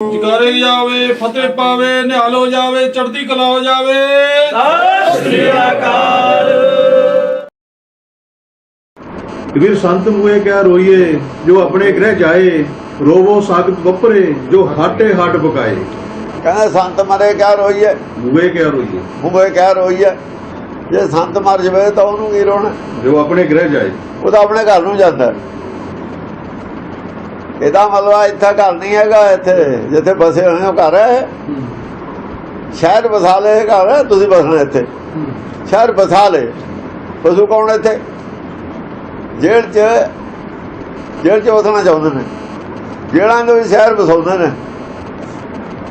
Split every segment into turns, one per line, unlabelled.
ਜਗਾਰੇ ਜਾਵੇ ਫਤਿਹ ਪਾਵੇ ਨਿਹਾਲ ਹੋ ਜਾਵੇ ਚੜ੍ਹਦੀ ਕਲਾ ਹੋ ਜਾਵੇ।
ਕਬੀਰ ਸੰਤ ਮੂਏ ਕਿਆ ਰੋਈਏ ਜੋ ਆਪਣੇ ਗ੍ਰਹਿ ਜਾਏ ਰੋਵੋ ਸਾਗਤ ਵਪਰੇ ਜੋ ਹਾਟੇ ਹਾਟ ਬਕਾਏ
ਕਹਿੰਦਾ ਸੰਤ ਮਰੇ ਕਿਆ ਰੋਈਏ।
ਮੂਏ ਕਿਆ ਰੋਈਏ।
ਮੂਹੇ ਕਿਆ ਰੋਈਏ। ਜੇ ਸੰਤ ਮਰ ਜਵੇ ਤਾਂ ਉਹਨੂੰ ਕੀ ਰੋਣਾ
ਜੋ ਆਪਣੇ ਗ੍ਰਹਿ ਜਾਏ।
ਉਹ ਤਾਂ ਆਪਣੇ ਘਰ ਨੂੰ ਜਾਂਦਾ। ਹੈ। ਇਹਦਾ ਮਤਲਬ ਇੱਥੇ ਘਰ ਨਹੀਂ ਹੈਗਾ ਇੱਥੇ ਜਿੱਥੇ ਬਸੇ ਹੋਏ ਹੋ ਘਰ ਹੈ ਸ਼ਹਿਰ ਬਸਾ ਲਏ ਘਰ ਹੈ, ਤੁਸੀਂ ਬਸਣਾ ਇੱਥੇ। ਸ਼ਹਿਰ ਬਸਾ ਲਏ। ਪਸ਼ੂ ਕੌਣ ਇੱਥੇ? ਜੇਲ੍ਹ 'ਚ ਜੇਲ੍ਹ 'ਚ ਵਸਣਾ ਚਾਹੁੰਦੇ ਨੇ। ਜੇਲ੍ਹਾਂ ਦੇ ਵਿੱਚ ਸ਼ਹਿਰ ਬਸਾਉਂਦੇ ਨੇ।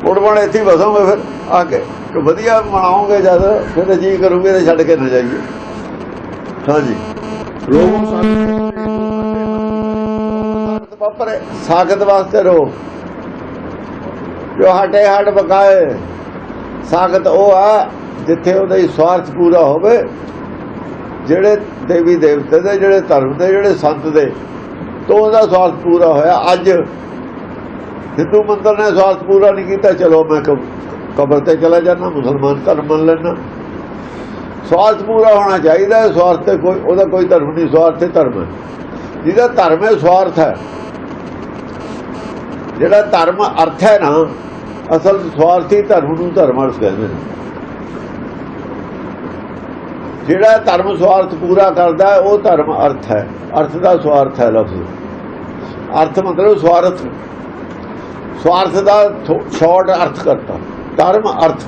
ਉੜ ਬਣ ਇੱਥੇ ਹੀ ਬਸੋਗੇ ਫਿਰ ਆ ਕੇ। ਵਧੀਆ ਮਨਾਉਂਗੇ ਜਦ ਫਿਰ ਜੀ ਕਰੋਗੇ ਤੇ ਛੱਡ ਕੇ ਨਾ ਜਾਈਏ। ਹਾਂਜੀ।
ਰੋਵੋ ਸਾਗਤ
ਵਾਪਰੇ, ਸਾਖਤ ਵਾਸਤੇ ਰੋ ਜੋ ਹਟੇ ਹਟ ਬਕਾਏ ਸਾਖਤ ਉਹ ਆ ਜਿੱਥੇ ਉਹਦਾ ਹੀ ਸਵਾਰਥ ਪੂਰਾ ਹੋਵੇ, ਜਿਹੜੇ ਦੇਵੀ ਦੇਵਤੇ ਦੇ, ਜਿਹੜੇ ਧਰਮ ਦੇ, ਜਿਹੜੇ ਸੰਤ ਦੇ, ਤੋਂ ਉਹਦਾ ਸਵਾਰਥ ਪੂਰਾ ਹੋਇਆ। ਅੱਜ ਹਿੰਦੂ ਮੰਦਰ ਨੇ ਸਵਾਰਥ ਪੂਰਾ ਨਹੀਂ ਕੀਤਾ, ਚਲੋ ਮੈਂ ਕਬਰ ਤੇ ਚਲਾ ਜਾਣਾ ਮੁਸਲਮਾਨ ਧਰਮ ਮੰਨ ਲੈਣਾ ਸਵਾਰਥ ਪੂਰਾ ਹੋਣਾ ਚਾਹੀਦਾ, ਸਵਾਰਥ ਤੇ ਕੋਈ, ਉਹਦਾ ਕੋਈ ਧਰਮ ਨਹੀਂ, ਸਵਾਰਥ ਤੇ ਧਰਮ ਜਿਹਦਾ ਧਰਮ ਹੈ, ਸਵਾਰਥ ਹੈ। ਜਿਹੜਾ ਧਰਮ ਅਰਥ ਹੈ ਨਾ, ਅਸਲ ਸਵਾਰਥੀ ਧਰਮ ਨੂੰ ਧਰਮ ਅਰਥ ਕਹਿੰਦੇ ਨੇ। ਜਿਹੜਾ ਧਰਮ ਸਵਾਰਥ ਪੂਰਾ ਕਰਦਾ ਉਹ ਧਰਮ ਅਰਥ ਹੈ। ਅਰਥ ਦਾ ਸਵਾਰਥ ਹੈ ਲਫ਼ਜ਼। ਅਰਥ ਮਤਲਬ ਸਵਾਰਥ। ਸਵਾਰਥ ਦਾ ਸ਼ਾਰਟ ਅਰਥ ਕਰਤਾ। ਧਰਮ ਅਰਥ।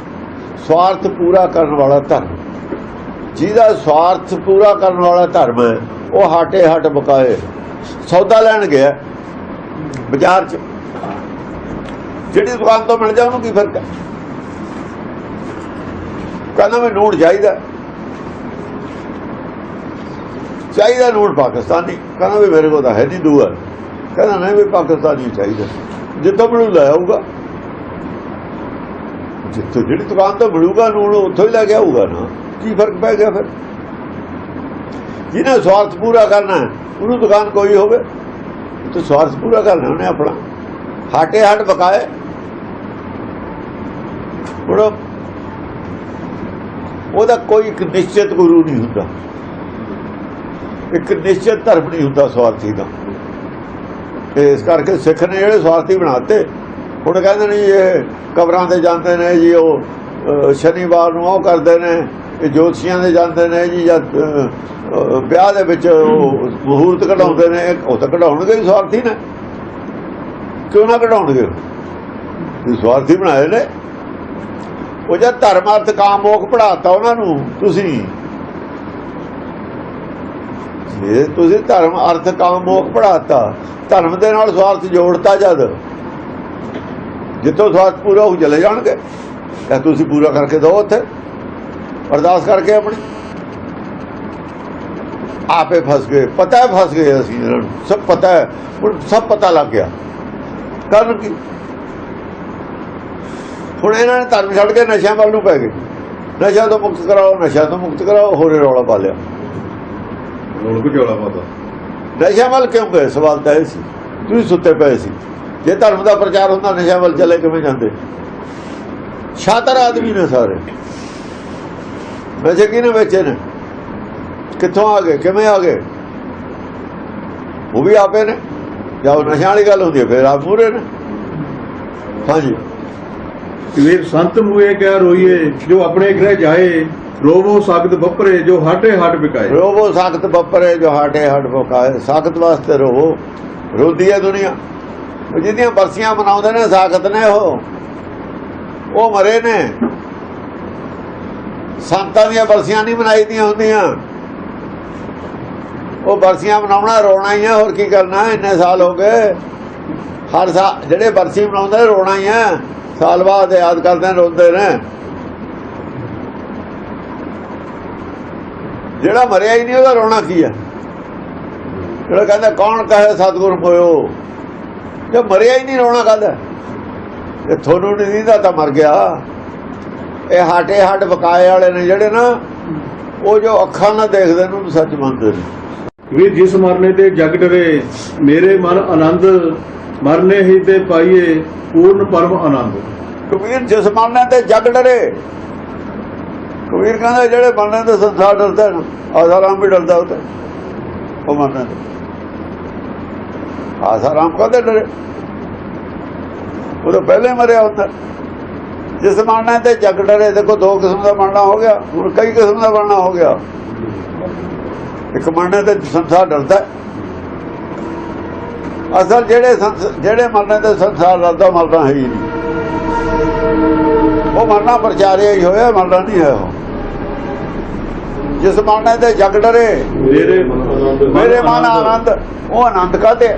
ਸਵਾਰਥ ਪੂਰਾ ਕਰਨ ਵਾਲਾ ਧਰਮ। ਜਿਹਦਾ ਸਵਾਰਥ ਪੂਰਾ ਕਰਨ ਵਾਲਾ ਧਰਮ ਹੈ, ਉਹ ਹਾਟੇ ਹਟ ਬਕਾਏ ਸੌਦਾ ਲੈਣ ਗਿਆ। ਬਾਜ਼ਾਰ 'ਚ ਜਿਹੜੀ ਦੁਕਾਨ ਤੋਂ ਮਿਲ ਜਾ ਉਹਨੂੰ ਕੀ ਫ਼ਰਕ ਹੈ? ਕਹਿੰਦਾ ਮੈਂ ਨੂੜ ਚਾਹੀਦਾ। ਚਾਹੀਦਾ ਨੂੜ ਪਾਕਿਸਤਾਨੀ। ਕਹਿੰਦਾ ਵੀ ਮੇਰੇ ਕੋਲ ਤਾਂ ਹੈ ਨਹੀਂ ਦੂਆ। ਕਹਿੰਦਾ ਨਹੀਂ ਵੀ ਪਾਕਿਸਤਾਨੀ ਚਾਹੀਦਾ। ਜਿੱਥੋਂ ਮਿਲੂ ਲੈ ਆਊਗਾ। ਜਿੱਥੋਂ ਜਿਹੜੀ ਦੁਕਾਨ ਤੋਂ ਮਿਲੂਗਾ ਨੂੜ ਉੱਥੋਂ ਹੀ ਲੈ ਕੇ ਆਊਗਾ ਨਾ। ਕੀ ਫ਼ਰਕ ਪੈ ਗਿਆ ਫਿਰ? ਜਿਹਨੇ ਸਵਾਰਥ ਪੂਰਾ ਕਰਨਾ ਉਹਨੂੰ ਦੁਕਾਨ ਕੋਈ ਹੋਵੇ। ਤੇ ਸਵਾਰਥ ਪੂਰਾ ਕਰਨਾ ਉਹਨੇ ਆਪਣਾ। ਹਾਟੇ ਹਟ ਬਕਾਏ ਹੁਣ ਉਹਦਾ ਕੋਈ ਇੱਕ ਨਿਸ਼ਚਿਤ ਗੁਰੂ ਨਹੀਂ ਹੁੰਦਾ। ਇੱਕ ਨਿਸ਼ਚਿਤ ਧਰਮ ਨਹੀਂ ਹੁੰਦਾ ਸਵਾਰਥੀ ਦਾ। ਇਸ ਕਰਕੇ ਸਿੱਖ ਨੇ ਜਿਹੜੇ ਸਵਾਰਥੀ ਬਣਾਤੇ, ਹੁਣ ਕਹਿੰਦੇ ਨੇ ਜੀ ਇਹ ਕਬਰਾਂ ਦੇ ਜਾਂਦੇ ਨੇ ਜੀ, ਉਹ ਸ਼ਨੀਵਾਰ ਨੂੰ ਉਹ ਕਰਦੇ ਨੇ, ਇਹ ਜੋਤਸ਼ੀਆਂ ਦੇ ਜਾਂਦੇ ਨੇ ਜੀ, ਜਾਂ ਵਿਆਹ ਦੇ ਵਿੱਚ ਉਹ ਮਹੂਰਤ ਕਢਾਉਂਦੇ ਨੇ ਉਹ ਤਾਂ ਕਢਾਉਣਗੇ ਹੀ ਸਵਾਰਥੀ ਨੇ। ਕਿਉਂ ਨਾ ਕਢਾਉਣਗੇ? ਇਹ ਸਵਾਰਥੀ ਬਣਾਏ ਨੇ। ਉਹ ਜਦ ਧਰਮ ਅਰਥ ਕਾਮ ਮੋਖ ਪੜਾਤਾ ਉਹਨਾਂ ਨੂੰ, ਤੁਸੀਂ। ਜੇ ਤੁਸੀਂ ਧਰਮ ਅਰਥ ਕਾਮ ਮੋਖ ਪੜਾਤਾ ਧਰਮ ਦੇ ਨਾਲ ਸਵਾਰਥ ਜੋੜਤਾ ਜਦ। ਜਿੱਥੋਂ ਸਵਾਰਥ ਪੂਰਾ ਹੋ ਚਲੇ ਜਾਣਗੇ। ਤਾਂ ਤੁਸੀਂ ਪੂਰਾ ਕਰਕੇ ਦਿਓ ਉੱਥੇ। ਅਰਦਾਸ ਕਰਕੇ ਆਪਣੀ। ਆਪੇ ਫਸ ਗਏ। ਪਤਾ ਹੈ ਫਸ ਗਏ ਅਸੀਂ ਇਹਨਾਂ ਨੂੰ। ਸਭ ਪਤਾ ਹੈ। ਹੁਣ ਸਭ ਪਤਾ ਲੱਗ ਗਿਆ। ਕਰਨ ਕੀ? ਹੁਣ ਇਹਨਾਂ ਨੇ ਧਰਮ ਛੱਡ ਕੇ ਨਸ਼ਿਆਂ ਵੱਲ ਨੂੰ ਪੈ ਗਏ। ਨਸ਼ਾ ਤੋਂ ਮੁਕਤ ਕਰਾਓ ਨਸ਼ਾ ਤੋਂ ਮੁਕਤ ਕਰਾਓ ਹੋਰੇ ਰੌਲਾ ਪਾ ਲਿਆ।
ਪਾਤਾ?
ਨਸ਼ਿਆਂ ਵੱਲ ਕਿਉਂ ਗਏ? ਸਵਾਲ ਤਾਂ ਇਹ ਸੀ। ਤੁਸੀਂ ਸੁੱਤੇ ਪਏ ਸੀ। ਜੇ ਧਰਮ ਦਾ ਪ੍ਰਚਾਰ ਹੁੰਦਾ ਨਸ਼ਿਆਂ ਵੱਲ ਚਲੇ ਕਿਵੇਂ ਜਾਂਦੇ? ਸ਼ਾਤਰ ਆਦਮੀ ਨੇ ਸਾਰੇ। ਨਸ਼ੇ ਕਿਹਨੇ ਵੇਚੇ ਨੇ? ਕਿੱਥੋਂ ਆ ਗਏ? ਕਿਵੇਂ ਆ ਗਏ? ਉਹ ਵੀ ਆਪੇ ਨੇ। ਜਾਂ ਨਸ਼ਿਆਂ ਵਾਲੀ ਗੱਲ ਹੁੰਦੀ ਹੈ ਫਿਰ ਆਪ ਪੂਰੇ ਨੇ। ਹਾਂਜੀ।
ਕਬੀਰ ਸੰਤ ਮੂਏ ਕਿਆ ਰੋਈਏ, ਜੋ ਆਪਣੇ ਗ੍ਰਹਿ ਜਾਏ, ਰੋਵੋ ਸਾਗਤ ਵਪਰੇ ਜੋ ਹਾਟੇ ਹਾਟ ਬਕਾਏ
ਰੋਵੋ ਸਖਤ ਬੱਪਰੇ, ਜੋ ਹਾਟੇ ਹੱਡ ਬਕਾਏ ਸਖਤ ਵਾਸਤੇ ਰੋਵੋ। ਰੋਦੀ ਹੈ ਦੁਨੀਆ। ਜਿਹਦੀਆਂ ਬਰਸੀਆਂ ਮਨਾਉਂਦੇ ਨੇ, ਸਾਖਤ ਨੇ ਉਹ। ਉਹ ਮਰੇ ਨੇ। ਸੰਤਾਂ ਦੀਆਂ ਬਰਸੀਆਂ ਨਹੀਂ ਮਨਾਈਦੀਆਂ ਹੁੰਦੀਆਂ। ਉਹ ਬਰਸੀਆਂ ਮਨਾਉਣਾ, ਰੋਣਾ ਹੀ ਆ। ਹੋਰ ਕੀ ਕਰਨਾ? ਇੰਨੇ ਸਾਲ ਹੋ ਗਏ। ਹਰ ਸਾਲ ਜਿਹੜੇ ਬਰਸੀ ਮਨਾਉਂਦੇ ਰੋਣਾ ਹੀ ਆ। ਸਾਲ ਬਾਅਦ ਯਾਦ ਕਰਦੇ ਨੇ ਰੋਂਦੇ ਨੇ। ਜਿਹੜਾ ਮਰਿਆ ਹੀ ਨਹੀਂ, ਉਹਦਾ ਰੋਣਾ ਕੀ ਹੈ? ਜਿਹੜਾ ਕਹਿੰਦਾ, ਕੌਣ ਕਹੇ ਸਤਿਗੁਰ ਹੋਇਓ? ਜੇ ਮਰਿਆ ਹੀ ਨਹੀਂ, ਰੋਣਾ ਕਾਹਦਾ ਇਹ ਤੁਹਾਨੂੰ ਨਹੀਂ ਦਿੰਦਾ ਤਾਂ ਮਰ ਗਿਆ। ਇਹ ਹਾਟੇ ਹੱਡ ਬਕਾਏ ਵਾਲੇ ਨੇ ਜਿਹੜੇ ਨਾ, ਉਹ ਜੋ ਅੱਖਾਂ ਨਾਲ ਦੇਖਦੇ ਨੇ, ਉਹਨੂੰ ਸੱਚ ਮੰਨਦੇ ਨੇ।
ਵੀ ਜਿਸ ਮਰਨੇ ਤੇ ਜਗ ਡਰੇ ਮੇਰੇ ਮਨ ਆਨੰਦ ਮਰਨੇ ਹੀ ਤੇ ਪਾਈਏ ਪੂਰਨ ਪਰਮ ਆਨੰਦ।
ਕਬੀਰ ਜਿਸ ਮਰਨੇ ਤੇ ਜਗ ਡਰੇ। ਕਬੀਰ ਕਹਿੰਦਾ, ਜਿਹੜੇ ਮਰਨੇ ਤੇ ਸੰਸਾਰ ਡਰਦਾ ਨਾ ਆਸਾਰਾਮ ਵੀ ਡਰਦਾ ਉਹ ਉਹ ਮਰਨੇ ਤੇ ਆਸਾਰਾਮ ਕਦੇ ਡਰੇ। ਉਹ ਤਾਂ ਪਹਿਲੇ ਮਰਿਆ ਹੁੰਦਾ ਜਿਸ ਮਰਨੇ ਤੇ ਜਗ ਡਰੇ, ਦੇਖੋ, ਦੋ ਕਿਸਮ ਦਾ ਮਰਨਾ ਹੋ ਗਿਆ ਹੁਣ ਕਈ ਕਿਸਮ ਦਾ ਮਰਨਾ ਹੋ ਗਿਆ। ਇੱਕ ਮਰਨੇ ਤੇ ਸੰਸਾਰ ਡਰਦਾ ਅਸਲ ਜਿਹੜੇ ਜਿਹੜੇ ਮਰਨੇ ਤੇ ਸੰਸਾਰ ਡਰਦਾ ਮਰਨਾ ਹੈ ਹੀ ਨਹੀਂ। ਉਹ ਮਰਨਾ ਪ੍ਰਚਾਰਿਆ ਹੀ ਹੋਇਆ ਮਰਨਾ ਨਹੀਂ ਹੈ ਉਹ। ਜਿਸ ਮਰਨੇ ਤੇ ਜਗ ਡਰੇ
ਮੇਰੇ
ਮਨ ਆਨੰਦ ਉਹ ਆਨੰਦ ਕਾਤੇ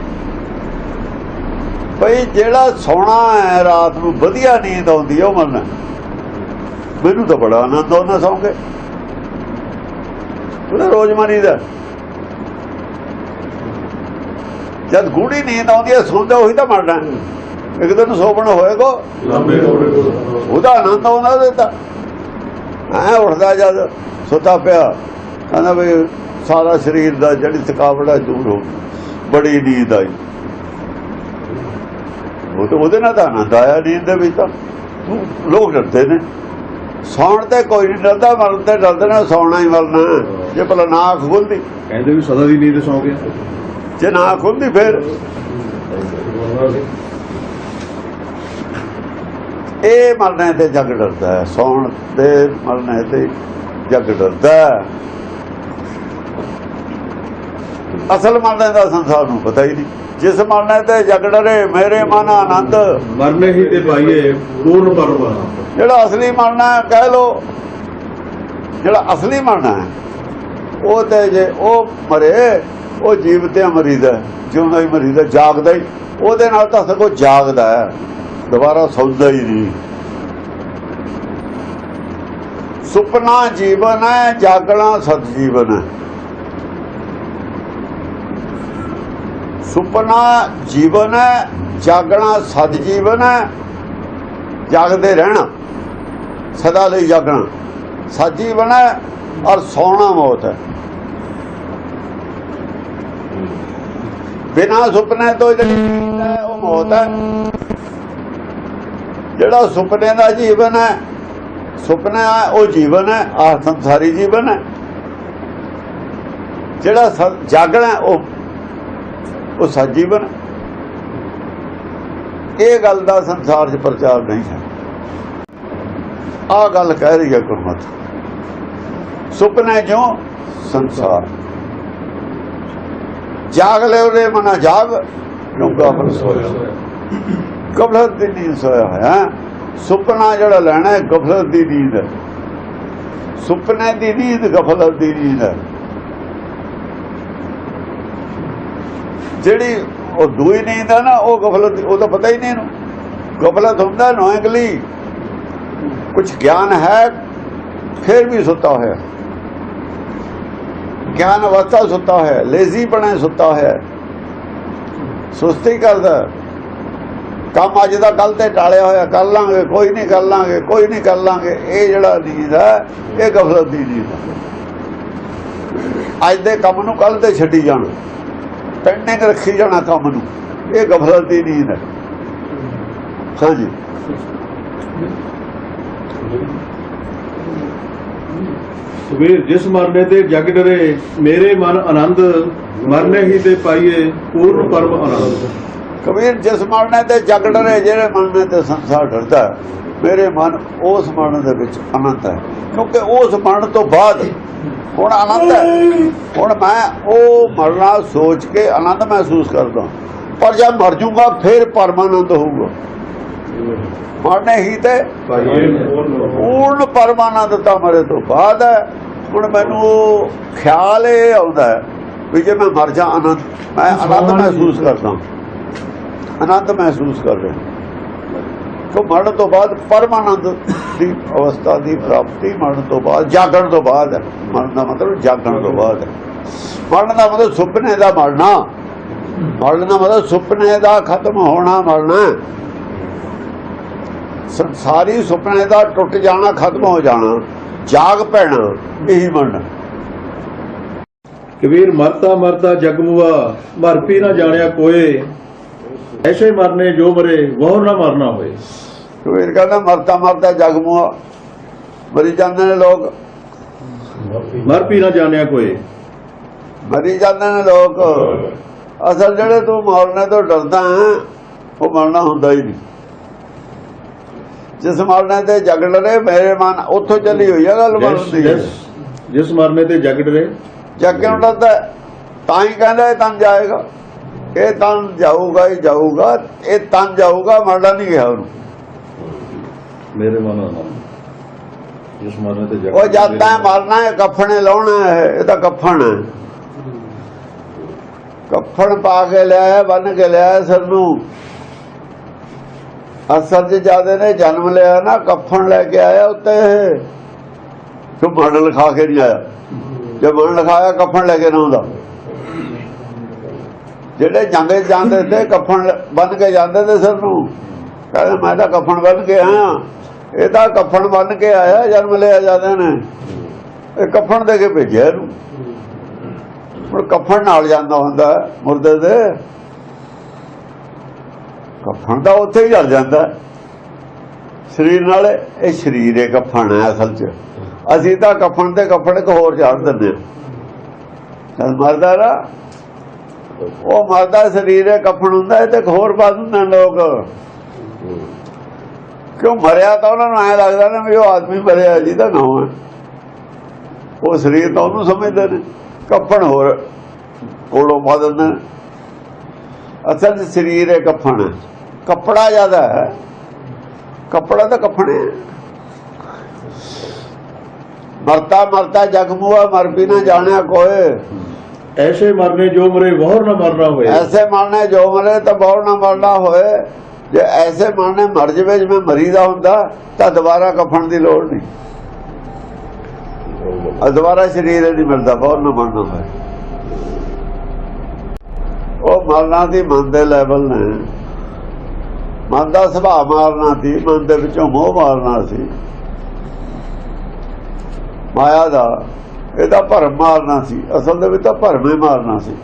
ਭਈ ਜਿਹੜਾ ਸੋਣਾ ਹੈ ਰਾਤ ਨੂੰ ਵਧੀਆ ਨੀਂਦ ਆਉਂਦੀ ਉਹ ਮਰਨਾ ਮੈਨੂੰ ਤਾਂ ਬੜਾ ਆਨੰਦ ਆਉਂਦਾ ਸੌਂ ਕੇ। ਉਹਦਾ ਰੋਜ਼ ਮਰੀ ਦਾ ਜਦ ਗੂੜੀ ਨੀਂਦ ਆਉਂਦੀ ਹੈ ਸੌਂਦਾ ਉਹੀ ਤਾਂ ਮਰਨਾ। ਇੱਕ ਦਿਨ ਸੋਪਣ ਹੋਏਗਾ।
ਲੰਬੇ
ਉਹਦਾ ਆਨੰਦ ਆਉਂਦਾ ਤਾਂ। ਐ ਉੱਠਦਾ ਜਦ ਸੁੱਤਾ ਪਿਆ। ਕਹਿੰਦਾ ਵੀ ਸਾਰਾ ਸਰੀਰ ਦਾ ਜਿਹੜੀ ਥਕਾਵਟ ਹੈ ਦੂਰ ਹੋ ਗਈ। ਬੜੀ ਨੀਂਦ ਆਈ। ਉਹ ਤਾਂ ਉਹਦੇ ਨਾਲ ਤਾਂ ਆਨੰਦ ਆਇਆ ਨੀਂਦ ਦੇ ਵਿੱਚ ਤਾਂ। ਲੋਕ ਡਰਦੇ ਨੇ। ਸੌਣ ਤੇ ਕੋਈ ਨਹੀਂ ਡਰਦਾ ਮਰਨ ਤੇ ਡਰਦੇ ਨੇ। ਸੌਣਾ ਹੀ ਮਰਨਾ। ਜੇ ਭਲਾ ਨਾ ਖੁੱਲਦੀ
ਕਹਿੰਦੇ ਵੀ ਸਦਾ ਦੀ ਨੀਂਦ ਸੌ ਗਿਆ
ਜੇ ਨਾ ਖੁੱਲਦੀ ਫਿਰ। ਇਹ ਮਰਨੇ ਤੇ ਜਗ ਡਰਦਾ ਹੈ ਸੌਣ ਤੇ ਮਰਨੇ ਤੇ ਜਗ ਡਰਦਾ ਅਸਲ ਮਰਨੇ ਦਾ ਸੰਸਾਰ ਨੂੰ ਪਤਾ ਹੀ ਨਹੀਂ। ਜਿਸ ਮਰਨੇ ਤੇ ਜਗ ਡਰੇ ਮੇਰੇ ਮਨ ਆਨੰਦ।
ਮਰਨੇ ਹੀ ਤੇ ਪਾਈਏ ਪੂਰਨ ਆਨੰਦ।
ਜਿਹੜਾ ਅਸਲੀ ਮਰਨਾ ਕਹਿ ਲੋ ਜਿਹੜਾ ਅਸਲੀ ਮਰਨਾ ਹੈ ਉਹ ਤੇ ਜੇ ਉਹ ਮਰੇ ਉਹ ਜੀਵ ਤੇ ਅਮਰੀਦ ਹੈ ਜਿਉਂਦਾ ਹੀ ਮਰੀਦ ਜਾਗਦਾ ਹੀ। ਉਹਦੇ ਨਾਲ ਤਾਂ ਸਗੋਂ ਜਾਗਦਾ ਹੈ। ਦੁਬਾਰਾ ਸੌਂਦਾ ਹੀ ਨਹੀਂ। ਸੁਪਨਾ ਜੀਵਨ ਹੈ, ਜਾਗਣਾ ਸਤ ਜੀਵਨ ਹੈ। ਸੁਪਨਾ ਜੀਵਨ ਹੈ, ਜਾਗਣਾ ਸਤ ਜੀਵਨ ਹੈ। ਜਾਗਦੇ ਰਹਿਣਾ, ਸਦਾ ਲਈ ਜਾਗਣਾ। ਸਤ ਜੀਵਨ ਹੈ ਔਰ ਸੌਣਾ ਮੌਤ ਹੈ। ਬਿਨਾ ਸੁਪਨੇ ਤੋਂ ਜਿਹੜੀ ਹੈ, ਉਹ ਮੌਤ ਹੈ। ਜਿਹੜਾ ਸੁਪਨੇ ਦਾ ਜੀਵਨ ਹੈ, ਸੁਪਨਾ ਉਹ ਜੀਵਨ ਹੈ, ਆਹ ਸੰਸਾਰੀ ਜੀਵਨ ਹੈ। ਜਿਹੜਾ ਜਾਗਣਾ ਉਹ ਉਹ ਸਤ ਜੀਵਨ ਇਹ ਗੱਲ ਦਾ ਸੰਸਾਰ 'ਚ ਪ੍ਰਚਾਰ ਨਹੀਂ ਹੈ। ਆਹ ਗੱਲ ਕਹਿ ਰਹੀ ਹੈ ਗੁਰਮਤਿ। ਸੁਪਨੇ ਜੋ ਸੰਸਾਰ। ਜਾਗ ਲੈ ਉਹਦੇ ਮਨਾ ਜਾਗ ਕਿਉਂਕਿ ਆਪਨ ਸੋਇਆ। ਗਫਲਤ ਦੀ ਨੀਂਦ ਸੋਇਆ ਹੈ। ਸੁਪਨਾ ਜਿਹੜਾ ਲੈਣਾ ਹੈ, ਗਫਲਤ ਦੀ ਨੀਂਦ। ਸੁਪਨੇ ਦੀ ਨੀਂਦ, ਗਫਲਤ ਦੀ ਨੀਂਦ। ਹੈ ਜਿਹੜੀ ਉਹ ਦੂਈ ਨੀਂਦ ਹੈ ਨਾ, ਉਹ ਗਫਲਤ ਉਹ ਤਾਂ ਪਤਾ ਹੀ ਨਹੀਂ ਇਹਨੂੰ। ਗਫਲਤ ਹੁੰਦਾ ਨੋਇੰਗਲੀ ਕੁਝ ਗਿਆਨ ਹੈ, ਫਿਰ ਵੀ ਸੁੱਤਾ ਹੋਇਆ। ਗਿਆਨ ਅਵਸਥਾ ਸੁੱਤਾ ਹੋਇਆ ਲੇਜ਼ੀ ਬਣਾ ਸੁੱਤਾ ਹੋਇਆ ਸੁਸਤੀ ਕਰਦਾ ਕੰਮ ਅੱਜ ਦਾ ਕੱਲ ਤੇ ਟਾਲਿਆ ਹੋਇਆ, ਕਰ ਲਾਂਗੇ, ਕੋਈ ਨਹੀਂ ਕਰ ਲਾਂਗੇ, ਕੋਈ ਨਹੀਂ ਕਰ ਲਾਂਗੇ। ਇਹ ਜਿਹੜਾ ਨੀਂਦ ਹੈ, ਇਹ ਗਫਲਤ ਦੀ ਨੀਂਦ ਹੈ। ਅੱਜ ਦੇ ਕੰਮ ਨੂੰ ਕੱਲ ਤੇ ਛੱਡੀ ਜਾਣਾ। ਪੈਂਡਿੰਗ ਰੱਖੀ ਜਾਣਾ ਕੰਮ ਨੂੰ। ਇਹ ਗਫਲਤ ਦੀ ਨੀਂਦ ਹੈ। ਹਾਂਜੀ।
ਸੁਬੀਰ ਜਿਸ ਮਰਨੇ ਤੇ ਜਗ ਡਰੇ, ਮੇਰੇ ਮਨ ਆਨੰਦ, ਮਰਨੇ ਹੀ ਤੇ ਪਾਈਏ ਪੂਰਨ ਪਰਮ ਆਨੰਦ।
ਕਬੀਰ, ਜਿਸ ਮਰਨੇ ਤੇ ਜਗ ਡਰੇ, ਜਿਹੜੇ ਮਰਨੇ ਤੇ ਸੰਸਾਰ ਡਰਦਾ ਮੇਰੇ ਮਨ ਉਸ ਮਰਨ ਦੇ ਵਿੱਚ ਆਨੰਦ ਹੈ। ਕਿਉਂਕਿ ਉਸ ਮਰਨ ਤੋਂ ਬਾਅਦ ਹੁਣ ਆਨੰਦ ਹੈ। ਹੁਣ ਮੈਂ ਉਹ ਮਰਨਾ ਸੋਚ ਕੇ ਆਨੰਦ ਮਹਿਸੂਸ ਕਰਦਾ ਪਰ ਜਦ ਮਰ ਜੂਗਾ ਫਿਰ ਪਰਮਾਨੰਦ ਹੋਊਗਾ। ਮਰਨੇ ਹੀ ਤੇ ਪੂਰਨ ਪਰਮਾਨੰਦ ਤਾਂ ਮਰੇ ਤੋਂ ਬਾਅਦ ਹੈ। ਹੁਣ ਮੈਨੂੰ ਖਿਆਲ ਇਹ ਆਉਂਦਾ ਹੈ ਵੀ ਜੇ ਮੈਂ ਮਰ ਜਾ ਆਨੰਦ ਮੈਂ ਆਨੰਦ ਮਹਿਸੂਸ ਕਰਦਾ। ਆਨੰਦ ਮਹਿਸੂਸ ਕਰ ਰਿਹਾ। ਸੋ ਮਰਨ ਤੋਂ ਬਾਅਦ ਪਰਮਾਨੰਦ ਦੀ ਅਵਸਥਾ ਦੀ ਪ੍ਰਾਪਤੀ ਮਰਨ ਤੋਂ ਬਾਅਦ ਜਾਗਣ ਤੋਂ ਬਾਅਦ ਮਰਨ ਦਾ ਮਤਲਬ ਜਾਗਣ ਤੋਂ ਬਾਅਦ ਮਰਨ ਦਾ ਮਤਲਬ ਸੁਪਨੇ ਦਾ ਮਰਨਾ। ਮਰਨ ਦਾ ਮਤਲਬ ਸੁਪਨੇ ਦਾ ਖਤਮ ਹੋਣਾ ਮਰਨਾ ਸੰਸਾਰੀ ਸੁਪਨੇ ਦਾ ਟੁੱਟ ਜਾਣਾ ਖਤਮ ਹੋ ਜਾਣਾ ਜਾਗ ਪੈਣਾ ਇਹੀ ਮਰਨਾ
ਕਬੀਰ ਮਰਤਾ ਮਰਤਾ ਜਗ ਮੁਆ ਮਰ ਪੀ ਨਾ ਜਾਣਿਆ ਕੋਏ। ਐਸੇ ਮਰਨੇ ਜੋ ਮਰੇ ਵਹੁ ਨਾ ਮਰਨਾ ਹੋਏ।
ਕਬੀਰ ਕਹਿੰਦਾ ਮਰਤਾ ਮਰਦਾ ਜਗ ਮੁਆ ਮਰੀ ਜਾਂਦੇ ਨੇ ਲੋਕ।
ਮਰ ਪੀ ਨਾ ਜਾਣਿਆ ਕੋਈ
ਮਰੀ ਜਾਂਦੇ ਨੇ ਲੋਕ। ਅਸਲ ਜਿਹੜੇ ਤੂੰ ਮਰਨੇ ਤੋਂ ਡਰਦਾ ਉਹ ਮਰਨਾ ਹੁੰਦਾ ਹੀ ਨਹੀਂ। ਜਿਸ ਮਰਨੇ ਤੇ ਜਗ ਡਰੇ ਮੇਰੇ ਮਨ ਉੱਥੋਂ ਚੱਲੀ ਹੋਈ ਹੈ ਗੱਲ ਮਰਨ
ਜਿਸ ਮਰਨੇ ਤੇ ਜਗ ਡਰੇ
ਜਗ ਕਿਉਂ ਡਰਦਾ ਹੈ? ਤਾਂ ਹੀ ਕਹਿੰਦਾ ਇਹ ਤਨ ਜਾਏਗਾ। ਇਹ ਤਨ ਜਾਊਗਾ ਹੀ ਜਾਊਗਾ ਇਹ ਤਨ ਜਾਊਗਾ ਮਰਨਾ ਨਹੀਂ ਗਿਆ ਉਹਨੂੰ।
ਮੇਰੇ ਮਨ ਜਿਸ ਮਰਨੇ ਤੇ
ਉਹ ਜਦ ਤੈਂ ਮਰਨਾ ਹੈ ਕਫਣੇ ਲਾਉਣਾ ਹੈ ਇਹ ਤਾਂ ਕਫਣ ਹੈ। ਕਫਣ ਪਾ ਕੇ ਲਿਆਇਆ ਬੰਨ ਕੇ ਲਿਆਇਆ ਸਿਰ ਨੂੰ। ਅਸਲ 'ਚ ਜਿਆਦੇ ਨੇ ਜਨਮ ਲਿਆ ਨਾ, ਕਫਣ ਲੈ ਕੇ ਆਇਆ ਉੱਤੇ। ਤੂੰ ਮਰਨ ਲਿਖਾ ਕੇ ਨਹੀਂ ਆਇਆ। ਜੇ ਮਰਨ ਲਿਖਾਇਆ, ਕਫਣ ਲੈ ਕੇ ਨਾ ਆਉਂਦਾ। ਜਿਹੜੇ ਜਾਂਦੇ ਜਾਂਦੇ ਤੇ ਕਫਣ ਬੰਨ ਕੇ ਜਾਂਦੇ ਤੇ ਸਿਰ ਨੂੰ, ਕਹਿੰਦੇ ਮੈਂ ਤਾਂ ਕਫਣ ਬੰਨ ਕੇ ਆਇਆ। ਇਹ ਤਾਂ ਕਫਣ ਬੰਨ ਕੇ ਆਇਆ, ਜਨਮ ਲਿਆ ਜਾਂਦੇ ਨੇ। ਇਹ ਕਫਣ ਦੇ ਕੇ ਭੇਜਿਆ ਇਹਨੂੰ। ਹੁਣ ਕਫਣ ਨਾਲ ਜਾਂਦਾ ਹੁੰਦਾ ਮੁਰਦੇ ਦੇ। ਕਫਣ ਤਾਂ ਉੱਥੇ ਹੀ ਜਲ ਜਾਂਦਾ ਸਰੀਰ ਨਾਲ ਇਹ ਸਰੀਰ ਹੈ ਕਫਣ ਹੈ ਅਸਲ 'ਚ। ਅਸੀਂ ਤਾਂ ਕਫਣ ਤੇ ਕਫਣ ਇੱਕ ਹੋਰ ਚਾੜ ਦਿੰਦੇ ਹਾਂ। ਮਰਦਾ ਨਾ। ਉਹ ਮਰਦਾ ਸਰੀਰ ਹੈ ਕਫਣ ਹੁੰਦਾ, ਇਹ ਤੇ ਇੱਕ ਹੋਰ ਪਾ ਦਿੰਦੇ ਲੋਕ। ਕਿਉਂ ਮਰਿਆ ਤਾਂ ਉਹਨਾਂ ਨੂੰ ਐ ਲੱਗਦਾ ਨਾ ਵੀ ਉਹ ਆਦਮੀ ਮਰਿਆ, ਜਿਹਦਾ ਨਾਮ ਹੈ। ਉਹ ਸਰੀਰ ਤਾਂ ਉਹਨੂੰ ਸਮਝਦੇ ਨੇ। ਕੱਫਣ ਹੋਰ ਕੋਲੋਂ ਪਾ ਦਿੰਦੇ ਨੇ। ਅਸਲ 'ਚ ਸਰੀਰ ਹੈ। ਕੱਫਣ ਕੱਪੜਾ ਜ਼ਿਆਦਾ ਹੈ। ਕੱਪੜਾ ਤਾਂ ਕੱਫਣੇ ਮਰਤਾ ਮਰਤਾ ਜਗ ਮੁਆ ਮਰ ਵੀ ਨਾ ਜਾਣਿਆ ਕੋਏ
ਐਸੇ ਮਰਨੇ ਜੋ ਮਰੇ ਵਹੁ ਨਾ ਮਰਨਾ ਹੋਏ।
ਐਸੇ ਮਰਨੇ ਜੋ ਮਰੇ ਤਾਂ ਬਹੁਤ ਨਾ ਮਰਨਾ ਹੋਏ। ਜੇ ਐਸੇ ਮਰਨੇ ਮਰ ਜਵੇ ਜਿਵੇਂ ਮਰੀਦਾ ਹੁੰਦਾ ਤਾਂ ਦੁਬਾਰਾ ਕਫਨ ਦੀ ਲੋੜ ਨਹੀਂ। ਦੁਬਾਰਾ ਸਰੀਰ ਹੀ ਨਹੀਂ ਮਿਲਦਾ ਬਹੁਤ ਨਾ ਮਰਨਾ ਹੋਏ। ਉਹ ਮਰਨਾ ਦੀ ਮਨ ਦੇ ਲੈਵਲ ਨੇ। ਮਨ ਦਾ ਸੁਭਾਅ ਮਾਰਨਾ ਸੀ, ਮਨ ਦੇ ਵਿੱਚੋਂ ਮੋਹ ਮਾਰਨਾ ਸੀ। ਮਾਇਆ ਦਾ, ਇਹਦਾ ਭਰਮ ਮਾਰਨਾ ਸੀ। ਅਸਲ ਦੇ ਵਿੱਚ ਤਾਂ ਭਰਮ ਹੀ ਮਾਰਨਾ ਸੀ।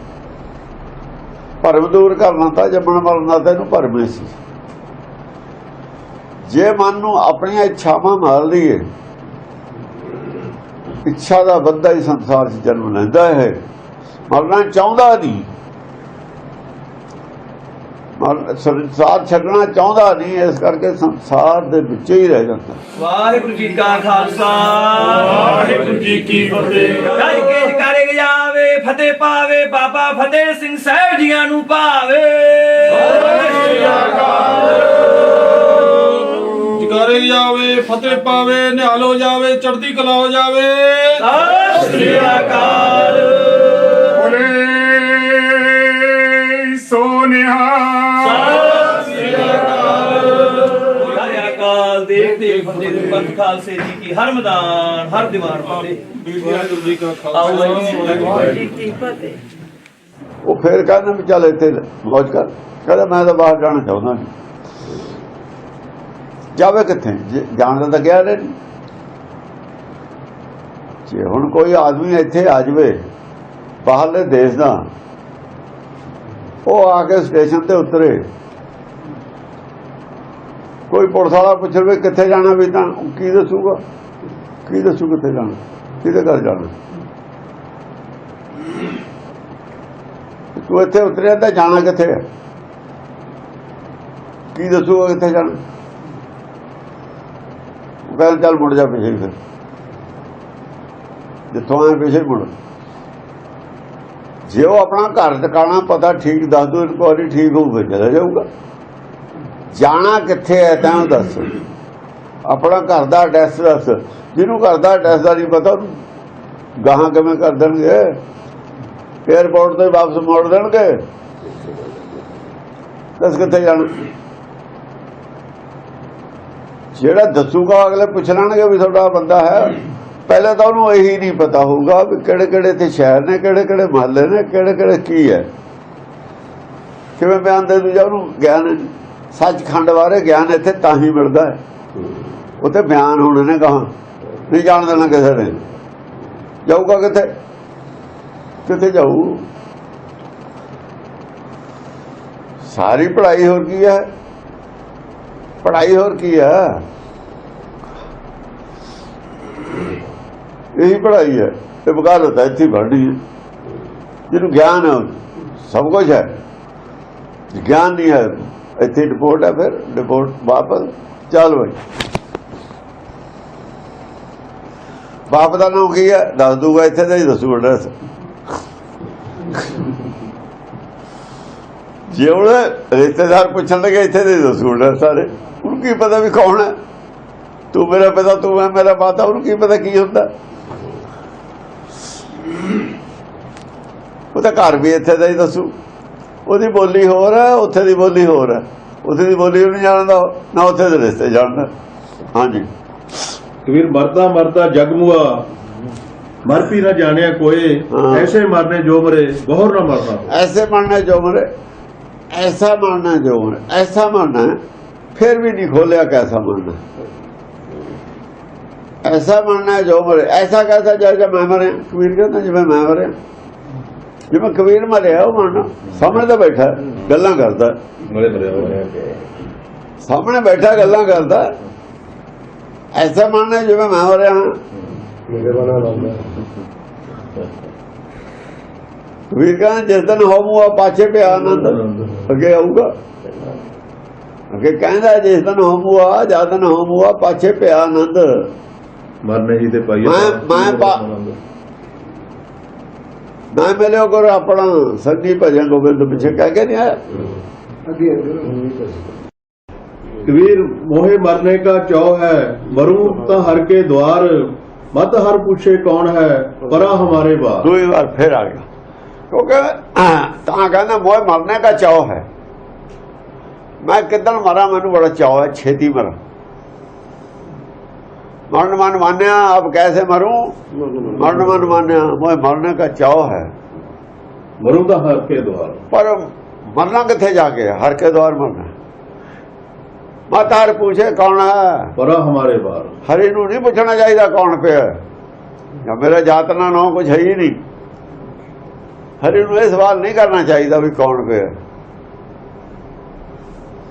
ਭਰਮ ਦੂਰ ਕਰਨਾ ਤਾਂ ਜੰਮਣ ਮਰਨਾ ਤਾਂ ਇਹਨੂੰ ਭਰਮ ਭਰਮੇ ਸੀ। ਜੇ ਮਨ ਨੂੰ ਆਪਣੀਆਂ ਇੱਛਾਵਾਂ ਮਾਰ ਲਈਏ, ਇੱਛਾ ਦਾ ਬੰਦਾ ਹੀ ਸੰਸਾਰ 'ਚ ਜਨਮ ਲੈਂਦਾ ਹੈ। ਮਰਨਾ ਚਾਹੁੰਦਾ ਨਹੀਂ। ਸੰਸਾਰ ਛੱਡਣਾ ਚਾਹੁੰਦਾ ਨਹੀਂ ਇਸ ਕਰਕੇ ਸੰਸਾਰ ਦੇ ਵਿੱਚ ਹੀ ਰਹਿ ਜਾਂਦਾ।
ਵਾਹਿਗੁਰੂ ਜੀ ਕਾ ਖਾਲਸਾ।
ਵਾਹਿਗੁਰੂ ਜੀ ਕੀ ਫਤਿਹ।
ਗੱਜ ਕੇ ਜਕਾਰੇ ਜਾਵੇ ਫਤਿਹ ਪਾਵੇ ਬਾਬਾ ਫਤਿਹ ਸਿੰਘ ਸਾਹਿਬ ਜੀਆਂ ਨੂੰ ਭਾਵੇ।
ਜਕਾਰੇ ਜਾਵੇ ਫਤਿਹ ਪਾਵੇ ਨਿਹਾਲ ਹੋ ਜਾਵੇ ਚੜ੍ਹਦੀ ਕਲਾ ਹੋ ਜਾਵੇ।
ਸਤਿ ਸ੍ਰੀ ਅਕਾਲ।
ਬੋਲੇ ਸੋਨਿਹਾ
ਪੰਥ ਖਾਲਸੇ ਜੀ ਕੀ ਹਰ ਮੈਦਾਨ ਹਰ ਦੀਵਾਰ ਫਤਿਹ।
ਉਹ ਫਿਰ ਕਹਿੰਦਾ ਵੀ ਚੱਲ ਇੱਥੇ ਮੌਜ ਕਰ। ਕਹਿੰਦਾ ਮੈਂ ਤਾਂ ਬਾਹਰ ਜਾਣਾ ਚਾਹੁੰਦਾ ਨਹੀਂ ਜਾਵੇ ਕਿੱਥੇ? ਜਾਣ ਦਾ ਤਾਂ ਗਿਆ ਨਹੀਂ ਜੇ ਹੁਣ ਕੋਈ ਆਦਮੀ ਇੱਥੇ ਆ ਜਾਵੇ ਬਾਹਰਲੇ ਦੇਸ਼ ਦਾ ਉਹ ਆ ਕੇ ਸਟੇਸ਼ਨ ਤੇ ਉਤਰੇ। ਕੋਈ ਪੁਲਿਸ ਵਾਲਾ ਪੁੱਛ ਲਵੇ ਕਿੱਥੇ ਜਾਣਾ ਵੀ ਤਾਂ ਕੀ ਦੱਸੂਗਾ? ਕੀ ਦੱਸੂ ਕਿੱਥੇ ਜਾਣਾ? ਕਿਹਦੇ ਘਰ ਜਾਣਾ? ਤੂੰ ਇੱਥੇ ਉਤਰਿਆ ਤਾਂ ਜਾਣਾ ਕਿੱਥੇ ਹੈ ਕੀ ਦੱਸੂਗਾ ਕਿੱਥੇ ਜਾਣਾ? ਉਹ ਚੱਲ ਮੁੜ ਜਾ ਪਿੱਛੇ ਫਿਰ। ਜਿੱਥੋਂ ਆਏ ਪਿੱਛੇ ਮੁੜ। ਜੇ ਉਹ ਆਪਣਾ ਘਰ ਟਿਕਾਣਾ ਪਤਾ ਠੀਕ ਦੱਸ ਦੋ ਇਨਕੁਆਰੀ ਠੀਕ ਹੋਊ ਫਿਰ ਚਲਾ ਜਾਊਗਾ। ਜਾਣਾ ਕਿੱਥੇ ਹੈ ਤਾਂ ਦੱਸ। ਆਪਣਾ ਘਰ ਦਾ ਐਡਰੈਸ ਦੱਸ। ਜਿਹਨੂੰ ਘਰ ਦਾ ਐਡਰੈਸ ਦਾ ਨਹੀਂ ਪਤਾ ਉਹਨੂੰ ਗਾਹਾਂ ਕਿਵੇਂ ਕਰ ਦੇਣਗੇ? ਏਅਰਪੋਰਟ ਤੋਂ ਹੀ ਵਾਪਸ ਮੋੜ ਦੇਣਗੇ? ਦੱਸ ਕਿੱਥੇ ਜਾਣਾ? ਜਿਹੜਾ ਦੱਸੂਗਾ ਅਗਲੇ ਪੁੱਛ ਲੈਣਗੇ ਵੀ ਤੁਹਾਡਾ ਬੰਦਾ ਹੈ। ਪਹਿਲੇ ਤਾਂ ਉਹਨੂੰ ਇਹੀ ਨਹੀਂ ਪਤਾ ਹੋਊਗਾ ਵੀ ਕਿਹੜੇ ਕਿਹੜੇ ਤੇ ਸ਼ਹਿਰ ਨੇ ਕਿਹੜੇ ਕਿਹੜੇ ਮਹੱਲੇ ਨੇ ਕਿਹੜੇ ਕਿਹੜੇ ਕੀ ਹੈ। ਕਿਵੇਂ ਬਿਆਨ ਦੇ ਦੂਜਾ ਉਹਨੂੰ ਗਿਆਨ ਸੱਚਖੰਡ ਬਾਰੇ ਗਿਆਨ ਇੱਥੇ ਤਾਂ ਹੀ ਮਿਲਦਾ ਹੈ। ਉੱਥੇ ਬਿਆਨ ਹੋਣੇ ਨੇ ਕਹਾਂ ਨਹੀਂ ਜਾਣ ਦੇਣਾ ਕਿਸੇ ਨੇ। ਜਾਊਗਾ ਕਿੱਥੇ? ਕਿੱਥੇ ਜਾਊ? ਸਾਰੀ ਪੜ੍ਹਾਈ ਹੋਰ ਕੀ ਹੈ? ਪੜ੍ਹਾਈ ਹੋਰ ਕੀ ਹੈ? ਇਹੀ ਪੜ੍ਹਾਈ ਹੈ। ਤੇ ਵਕਾਲਤ ਹੈ ਇੱਥੇ ਹੀ ਪੜ੍ਹਨੀ ਹੈ। ਜਿਹਨੂੰ ਗਿਆਨ ਸਭ ਕੁਝ ਹੈ। ਗਿਆਨ ਨਹੀਂ ਹੈ ਇੱਥੇ ਡਿਪੋਰਟ ਹੈ ਫਿਰ ਡਿਪੋਰਟ ਵਾਪਸ, ਚੱਲ ਬਈ। ਬਾਪ ਦਾ ਨਾਮ ਕੀ ਹੈ ਦੱਸ ਦੂਗਾ ਇੱਥੇ ਦਾ ਹੀ ਦੱਸੂ ਐਡਰੈਸ ਜੇ ਉਹ ਰਿਸ਼ਤੇਦਾਰ ਪੁੱਛਣ ਲੱਗੇ ਇੱਥੇ ਦੇ ਦੱਸੂ ਐਡਰੈਸ ਸਾਰੇ, ਉਹਨੂੰ ਕੀ ਪਤਾ ਵੀ ਕੌਣ ਹੈ ਤੂੰ ਮੇਰਾ ਪਿਤਾ, ਤੂੰ ਮੈਂ ਮੇਰਾ ਮਾਤਾ, ਉਹਨੂੰ ਕੀ ਪਤਾ ਕੀ ਹੁੰਦਾ? ਉਹਦਾ ਘਰ ਵੀ ਇੱਥੇ ਦਾ ਹੀ ਦੱਸੂ। ਉਹਦੀ ਬੋਲੀ ਹੋਰ ਹੈ ਉੱਥੇ ਦੀ ਬੋਲੀ ਹੋਰ ਹੈ। ਉੱਥੇ ਦੀ ਬੋਲੀ ਨਹੀਂ ਜਾਣਦਾ ਨਾ ਉੱਥੇ ਦੇ ਰਿਸ਼ਤੇ ਜਾਣਦਾ। ਹਾਂਜੀ।
ਕਬੀਰ ਮਰਦਾ ਮਰਦਾ ਜਗਮੁਆ ਮਰ ਪੀ ਨਾ ਜਾਣਿਆ ਕੋਏ ਐਸੇ ਮਰਨੇ ਜੋ ਮਰੇ ਬਹੁਰ ਨਾ
ਮਰਦਾ ਐਸੇ ਮਰਨੇ ਜੋ ਮਰੇ ਐਸਾ ਮਰਨਾ ਜੋ ਮਰੇ ਐਸਾ ਮਰਨਾ ਫਿਰ ਵੀ ਨਹੀਂ ਖੋਲਿਆ ਕੈਸਾ ਮਰਨਾ। ਐਸਾ ਮਰਨਾ ਜੋ ਮਰੇ ਐਸਾ ਕੈਸਾ ਜਦ ਮੈਂ ਮਰੇ ਕਬੀਰ ਕਹਿੰਦਾ ਜਿਵੇਂ ਮੈਂ ਮਰਿਆ। ਜਿਵੇਂ ਕਬੀਰ ਮਰਿਆ ਉਹ ਮਰਨਾ ਸਾਹਮਣੇ ਤਾਂ ਬੈਠਾ ਹੈ, ਗੱਲਾਂ ਕਰਦਾ। ਹੈ।
ਮਰੇ ਮਰੇ ਹੋਏ
ਸਾਹਮਣੇ ਬੈਠਾ ਗੱਲਾਂ ਕਰਦਾ। ਹੈ। ਐਸਾ ਮਰਨਾ ਹੈ ਜਿਵੇਂ ਮੈਂ ਮਰਿਆ ਹਾਂ। ਕਬੀਰ ਕਹਿੰਦਾ ਜਿਸ ਦਿਨ ਹੋਮੂਆ ਪਾਛੇ ਪਿਆ ਆਨੰਦ। ਅੱਗੇ ਆਊਗਾ। ਅੱਗੇ ਕਹਿੰਦਾ ਜਿਸ ਦਿਨ ਹੋਮੂਆ ਜਦ ਦਿਨ ਹੋਮੂਆ ਪਾਛੇ ਪਿਆ ਆਨੰਦ।
ਮਰਨੇ ਹੀ ਤੇ ਪਾਈਏ
ਮੈਂ ਮੈਂ ਪਾ- ਮੈਂ ਮਿਲਿਓ ਗੁਰ ਆਪਣਾ ਸੰਗੀ ਭਜਨ ਗੋਬਿੰਦ ਪਿੱਛੇ ਕਹਿ ਕੇ ਨਹੀਂ ਆਇਆ।
ਕਬੀਰ ਮੋਹੇ ਮਰਨੇ ਕਾ ਚੌ ਹੈ ਮਰੂ ਤਾਂ ਹਰ ਕੇ ਦਵਾਰ ਮਤ ਹਰ ਪੁੱਛੇ ਕੌਣ ਹੈ ਪਰਾ ਹਮਾਰੇ ਬਾਤ
ਦੋ ਵਾਰ ਫੇਰ ਆ ਗਿਆ। ਕਿਉਂਕਿ ਤਾਂ ਕਹਿੰਦਾ ਮੋਹੇ ਮਰਨੇ ਕਾ ਚੌ ਹੈ। ਮੈਂ ਕਿਦਾਂ ਮਰਾਂ ਮੈਨੂੰ ਬੜਾ ਚਾਅ ਹੈ ਛੇਤੀ ਮਰਾਂ। ਮਰਨ ਮਨ ਮਾਨਿਆ ਅਬ ਕੈਸੇ ਮਰੂं ਮਰਨ ਮਨ ਮਾਨਿਆ ਮੋਏ ਮਰਨੇ ਦਾ ਚਾਅ ਹੈ
मरूं ता हर के द्वार
ਪਰ ਮਰਨਾ ਕਿੱਥੇ ਜਾ ਕੇ ਹਰ ਕੇ ਦਵਾਰ ਮਰਨਾ ਮਾਤਾਰ ਪੁੱਛੇ ਕੌਣ ਹੈ
परा हमारे बार
ਹਰੀ ਨੂੰ ਨਹੀਂ ਪੁੱਛਣਾ ਚਾਹੀਦਾ ਕੌਣ ਪਿਆ ਜਾਂ ਮੇਰਾ ਜਾਤਨਾ ਨਾ ਕੁਝ ਹੈ ਹੀ ਨਹੀਂ ਹਰੀ ਨੂੰ ਇਹ ਸਵਾਲ ਨਹੀਂ ਕਰਨਾ ਚਾਹੀਦਾ ਵੀ ਕੌਣ ਪਿਆ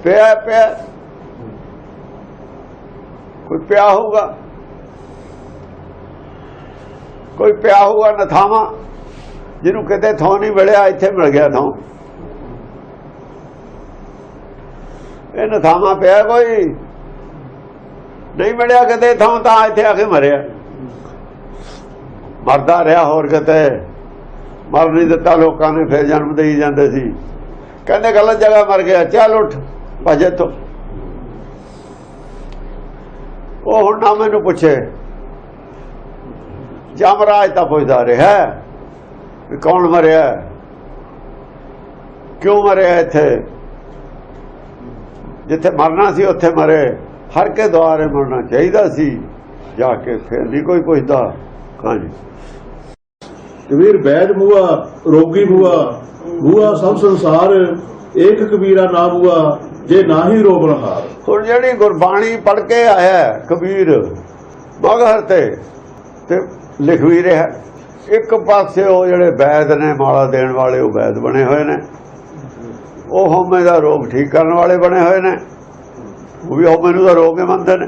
ਪਿਆ ਪਿਆ ਕੋਈ ਪਿਆ ਹੋਊਗਾ ਕੋਈ ਪਿਆ ਹੋਊਗਾ ਨਥਾਵਾਂ ਜਿਹਨੂੰ ਕਿਤੇ ਥਾਂ ਨਹੀਂ ਮਿਲਿਆ, ਇੱਥੇ ਮਿਲ ਗਿਆ ਥਾਂ। ਇਹ ਨਥਾਵਾਂ ਪਿਆ ਕੋਈ, ਨਹੀਂ ਮਿਲਿਆ ਕਿਤੇ ਥਾਂ ਤਾਂ ਇੱਥੇ ਆ ਕੇ ਮਰਿਆ। ਮਰਦਾ ਰਿਹਾ ਹੋਰ ਕਿਤੇ, ਮਰ ਨਹੀਂ ਦਿੱਤਾ, ਲੋਕਾਂ ਨੇ ਫਿਰ ਜਨਮ ਦੇਈ ਜਾਂਦੇ ਸੀ। ਕਹਿੰਦੇ ਗਲਤ ਜਗ੍ਹਾ ਮਰ ਗਿਆ, ਚੱਲ ਉੱਠ, ਭਜੇ ਤੋਂ ਉਹ ਹੁਣ ਨਾ ਮੈਨੂੰ ਪੁੱਛੇ ਜਮਰਾਜ ਤਾਂ ਪੁੱਛਦਾ ਰਿਹਾ ਵੀ ਕੌਣ ਮਰਿਆ ਕਿਉਂ ਮਰਿਆ ਇੱਥੇ? ਜਿੱਥੇ ਮਰਨਾ ਸੀ ਉੱਥੇ ਮਰੇ। ਹਰ ਕੇ ਦੁਆਰੇ ਮਰਨਾ ਚਾਹੀਦਾ ਸੀ। ਜਾ ਕੇ ਫਿਰ ਨਹੀਂ ਕੋਈ ਪੁੱਛਦਾ। ਹਾਂਜੀ।
ਕਬੀਰ ਬੈਦ ਮੂਆ ਰੋਗੀ ਮੂਆ ਮੂਆ ਸਭ ਸੰਸਾਰ ਏਕ ਕਬੀਰਾ ਨਾਮ ਮੂਆ ਜੇ ਨਾ ਹੀ ਰੋਗ ਰੋਬਨਹਾਰ
ਹੁਣ ਜਿਹੜੀ ਗੁਰਬਾਣੀ ਪੜ ਕੇ ਆਇਆ ਕਬੀਰ ਬਗਹਰ ਤੇ ਤੇ ਲਿਖ ਵੀ ਰਿਹਾ। ਇੱਕ ਪਾਸੇ ਉਹ ਜਿਹੜੇ ਵੈਦ ਨੇ, ਮਾਲਾ ਦੇਣ ਵਾਲੇ, ਉਹ ਵੈਦ ਬਣੇ ਹੋਏ ਨੇ। ਉਹ ਹਉਮੈ ਦਾ ਰੋਗ ਠੀਕ ਕਰਨ ਵਾਲੇ ਬਣੇ ਹੋਏ ਨੇ। ਉਹ ਵੀ ਹਉਮੈ ਨੂੰ ਦਾ ਰੋਗ ਹੀ ਮੰਨਦੇ ਨੇ।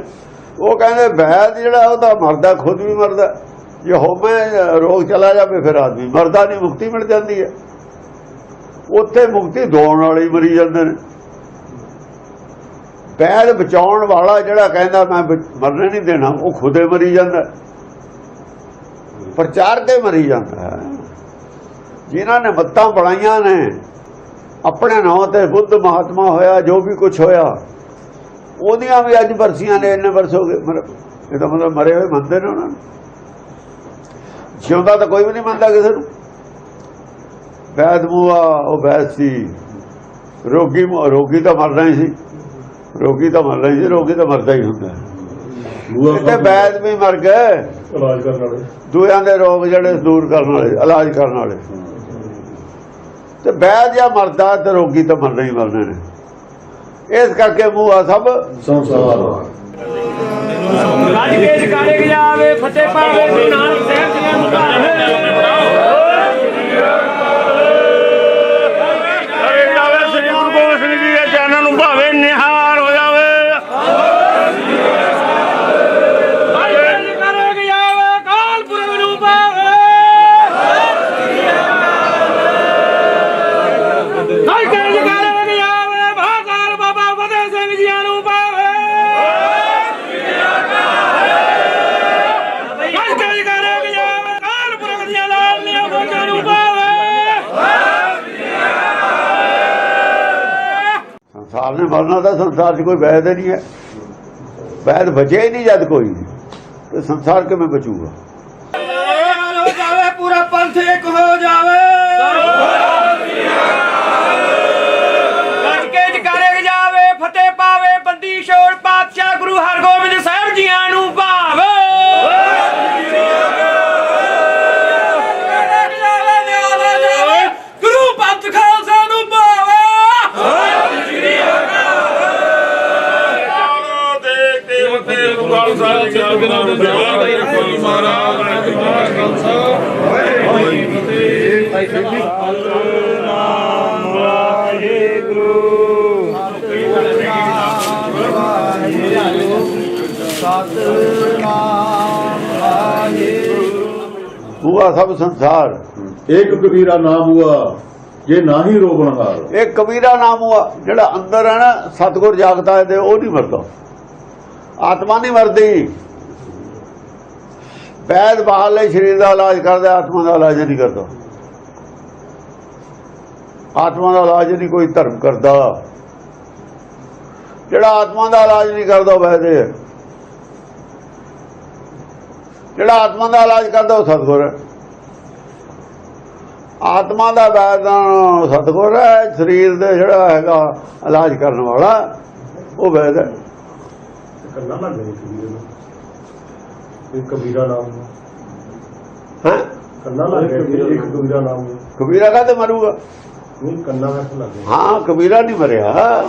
ਉਹ ਕਹਿੰਦੇ ਵੈਦ ਜਿਹੜਾ, ਉਹ ਤਾਂ ਮਰਦਾ, ਖੁਦ ਵੀ ਮਰਦਾ। ਜੇ ਹਉਮੈ ਰੋਗ ਚਲਾ ਜਾਵੇ, ਫਿਰ ਆਦਮੀ ਮਰਦਾ ਨਹੀਂ, ਮੁਕਤੀ ਮਿਲ ਜਾਂਦੀ ਹੈ। ਉੱਥੇ ਮੁਕਤੀ ਦੋਣ ਵਾਲੇ ਹੀ ਮਰੀ ਜਾਂਦੇ ਨੇ। ਵੈਦ ਬਚਾਉਣ ਵਾਲਾ ਜਿਹੜਾ ਕਹਿੰਦਾ, ਮੈਂ ਬ- ਮਰਨੇ ਨਹੀਂ ਦੇਣਾ, ਉਹ ਖੁਦੇ ਮਰੀ ਜਾਂਦਾ। ਪ੍ਰਚਾਰ ਕੇ ਮਰੀ ਜਾਂਦਾ। ਜਿਨ੍ਹਾਂ ਨੇ ਮੱਤਾਂ ਬਣਾਈਆਂ ਨੇ ਆਪਣੇ ਨਾਂ ਤੇ ਬੁੱਧ ਮਹਾਤਮਾ ਹੋਇਆ ਜੋ ਵੀ ਕੁਝ ਹੋਇਆ ਉਹਦੀਆਂ ਵੀ ਅੱਜ ਵਰਸੀਆਂ ਨੇ ਇੰਨੇ ਵਰਸ ਹੋ ਗਏ। ਮਰ- ਇਹ ਤਾਂ ਮਤਲਬ ਮਰੇ ਹੋਏ ਮੰਨਦੇ ਨੇ ਉਹਨਾਂ ਨੂੰ। ਜਿਉਂਦਾ ਤਾਂ ਕੋਈ ਵੀ ਨਹੀਂ ਮੰਨਦਾ ਕਿਸੇ ਨੂੰ। ਵੈਦ ਮੂਆ ਉਹ ਵੈਦ ਸੀ। ਰੋਗੀ ਰੋਗੀ ਤਾਂ ਮਰਨਾ ਹੀ ਸੀ। ਰੋਗੀ ਤਾਂ ਮਰਨਾ ਹੀ ਸੀ ਰੋਗੀ ਤਾਂ ਮਰਦਾ ਹੀ ਹੁੰਦਾ ਤੇ ਵੈਦ ਵੀ ਮਰ ਗਏ
ਇਲਾਜ ਕਰਨ ਵਾਲੇ।
ਦੂਆਂ ਦੇ ਰੋਗ ਜਿਹੜੇ ਦੂਰ ਕਰਨ ਵਾਲੇ ਇਲਾਜ ਕਰਨ ਵਾਲੇ। ਤੇ ਬੈਦ ਜਾਂ ਮਰਦਾ ਤੇ ਰੋਗੀ ਤਾਂ ਮਰਨਾ ਹੀ ਮਰਦੇ ਨੇ। ਇਸ ਕਰਕੇ ਮੂੰਹ ਆ ਸਭ
ਸੰਸਾਰ।
ਰਾਜ ਕੇ ਜਕਾਰੇ ਗਿਆ ਆਵੇ ਫਤਿਹ ਪਾਵੇ
ਬਿਨਾ
ਮਰਨਾ ਸੰਸਾਰ 'ਚ ਕੋਈ ਵੈਦ ਹੀ ਨਹੀਂ ਹੈ। ਵੈਦ ਬਚੇ ਹੀ ਨਹੀਂ ਜਦ ਕੋਈ। ਤੇ ਸੰਸਾਰ ਕਿਵੇਂ ਬਚੂਗਾ?
ਇੱਕ
ਕਬੀਰਾ ਨਾਮ ਹੁਆ, ਜੇ ਨਾ ਹੀ ਹਾਰ।
ਇਹ ਕਬੀਰਾ ਨਾਮ ਹੁਆ, ਜਿਹੜਾ ਅੰਦਰ ਹੈ ਨਾ, ਸਤਗੁਰ ਜਾਗਦਾ ਹੈ ਤੇ ਉਹ ਨਹੀਂ ਮਰਦਾ। ਆਤਮਾ ਨਹੀਂ ਮਰਦੀ। ਵੈਦ ਬਾਹਰਲੇ ਸਰੀਰ ਦਾ ਇਲਾਜ ਕਰਦਾ, ਆਤਮਾ ਦਾ ਇਲਾਜ ਨਹੀਂ ਕਰਦਾ। ਆਤਮਾ ਦਾ ਇਲਾਜ ਨਹੀਂ, ਕੋਈ ਧਰਮ ਕਰਦਾ। ਜਿਹੜਾ ਆਤਮਾ ਦਾ ਇਲਾਜ ਨਹੀਂ ਕਰਦਾ, ਉਹ ਵੈਦ ਹੈ। ਜਿਹੜਾ ਆਤਮਾ ਦਾ ਇਲਾਜ ਕਰਦਾ, ਉਹ ਸਤਗੁਰ ਹੈ। ਆਤਮਾ ਦਾ ਵੈਦ ਸਤਗੁਰ ਹੈ ਸਰੀਰ ਦੇ ਜਿਹੜਾ ਹੈਗਾ ਇਲਾਜ ਕਰਨ ਵਾਲਾ ਉਹ ਵੈਦ ਹੈ।
ਕਬੀਰੇ ਨਾਮ
ਹੈਂ?
ਕੰਨਾ ਲੱਗ ਗਿਆ ਇੱਕ ਕਬੀਰਾ ਨਾਮ
ਕਬੀਰਾ ਕਾਹਤੇ ਮਰੂਗਾ?
ਨਹੀਂ ਕੰਨਾ ਹੱਥ ਲੱਗ ਗਿਆ
ਹਾਂ ਕਬੀਰਾ ਨਹੀਂ ਮਰਿਆ।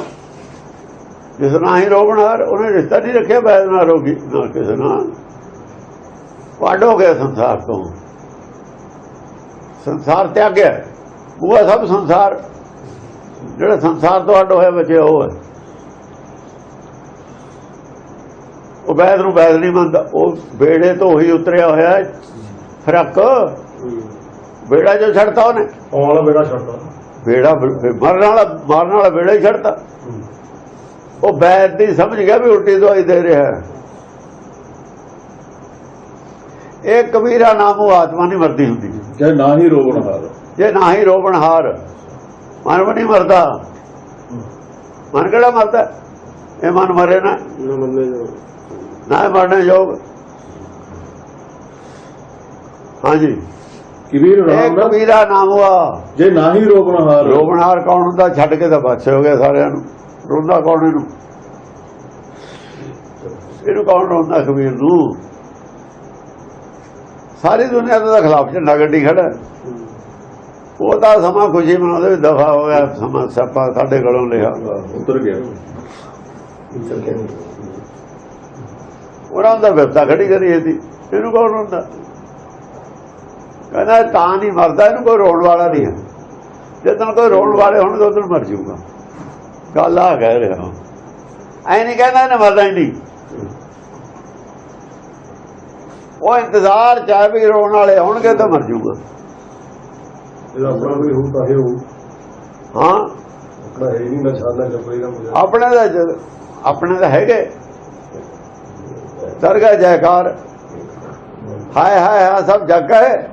ਜਿਸ ਨਾਲ ਹੀ ਰੋਗਣਹਾਰ ਉਹਨੇ ਰਿਸ਼ਤਾ ਨਹੀਂ ਰੱਖਿਆ ਵੈਦ ਨਾਲ ਰੋਗੀ ਨਾਲ ਕਿਸੇ ਨਾਲ। ਵੱਡ ਹੋ ਗਿਆ ਸੰਸਾਰ ਤੋਂ। ਸੰਸਾਰ ਤਿਆਗਿਆ ਉਹ ਸਭ ਸੰਸਾਰ। ਜਿਹੜਾ ਸੰਸਾਰ ਤੋਂ ਅੱਡ ਹੋਇਆ ਬਚਿਆ ਉਹ ਹੈ। ਉਹ ਵੈਦ ਨੂੰ ਵੈਦ ਨਹੀਂ ਮੰਨਦਾ। ਉਹ ਬੇੜੇ ਤੋਂ ਹੀ ਉਤਰਿਆ ਹੋਇਆ ਹੈ। ਫ਼ਰਕ। ਬੇੜਾ ਜੋ ਛੱਡਤਾ ਉਹਨੇ।
ਆਉਣ ਵਾਲਾ ਬੇੜਾ ਛੱਡਦਾ
ਬੇੜਾ ਮਰਨ ਵਾਲਾ ਮਾਰਨ ਵਾਲਾ ਬੇੜਾ ਹੀ ਛੱਡਤਾ। ਉਹ ਬੈਦ ਦੀ ਸਮਝ ਗਿਆ ਵੀ ਉਲਟੀ ਦਵਾਈ ਦੇ ਰਿਹਾ ਹੈ। ਇਹ ਕਬੀਰਾ ਨਾਮ ਉਹ ਆਤਮਾ ਨਹੀਂ ਮਰਦੀ ਹੁੰਦੀ।
ਜੇ ਨਾਹੀ ਰੋਗਣ ਹਾਰ।
ਜੇ ਨਾ ਹੀ ਰੋਵਣ ਹਾਰ ਮਨ ਵੀ ਨਹੀਂ ਮਰਦਾ। ਮਨ ਕਿਹੜਾ ਮਰਦਾ? ਇਹ ਮਨ ਮਰੇ ਨਾ। ਨਾ ਮਰਨੇ ਯੋਗ। ਹਾਂਜੀ।
ਕਬੀਰ ਰਾਮ ਦਾ
ਕਬੀਰਾ ਨਾਮ ਹੁਆ
ਜੇ ਨਾਹੀ ਰੋਗਣ ਹਾਰ
ਰੋਵਣਹਾਰ ਕੌਣ ਹੁੰਦਾ? ਛੱਡ ਕੇ ਤਾਂ ਬਚ ਹੋ ਗਿਆ ਸਾਰਿਆਂ ਨੂੰ। ਰੋਂਦਾ ਕੌਣ ਇਹਨੂੰ? ਇਹਨੂੰ ਕੌਣ ਰੋਂਦਾ ਕਬੀਰ ਨੂੰ? ਸਾਰੀ ਦੁਨੀਆ ਦਾ ਖਿਲਾਫ ਝੰਡਾ ਗੱਡੀ ਖੜਾ। ਉਹ ਤਾਂ ਸਮਾਂ ਖੁਸ਼ੀ ਮਨਾਉਂਦੇ ਦਫਾ ਹੋ ਗਿਆ ਸਮਾਂ ਸੱਪਾ ਸਾਡੇ ਕੋਲੋਂ ਲਿਆ।
ਉਤਰ ਗਿਆ।
ਉਹਨਾਂ ਦਾ ਵਿਪਤਾ ਖੜੀ ਕਰੀ ਇਹਦੀ ਇਹਨੂੰ ਕੌਣ ਰੋਂਦਾ? ਕਹਿੰਦਾ ਤਾਂ ਨਹੀਂ ਮਰਦਾ ਇਹਨੂੰ ਕੋਈ ਰੋਣ ਵਾਲਾ ਨਹੀਂ ਹੈ। ਜਦੋਂ ਕੋਈ ਰੋਣ ਵਾਲੇ ਹੋਣਗੇ ਉਦੋਂ ਮਰ ਜਾਊਗਾ। ਗੱਲ ਆ ਕਹਿ ਰਿਹਾ। ਐ ਨਹੀਂ ਕਹਿੰਦਾ ਇਹਨੇ ਮਰਦਾ ਹੀ ਨਹੀਂ। ਉਹ ਇੰਤਜ਼ਾਰ ਚਾਹੇ ਵੀ ਰੋਣ ਵਾਲੇ ਹੋਣਗੇ ਤਾਂ ਮਰ ਜਾਊਗਾ।
ਆਪਣਾ
ਹਾਂ ਦਾ ਆਪਣੇ ਦਾ ਹੈਗੇ। ਸਰਗਾ ਜੈਕਾਰ। ਹਾਏ ਹਾਏ ਹਾਂ ਸਭ ਜੱਗ ਹੈ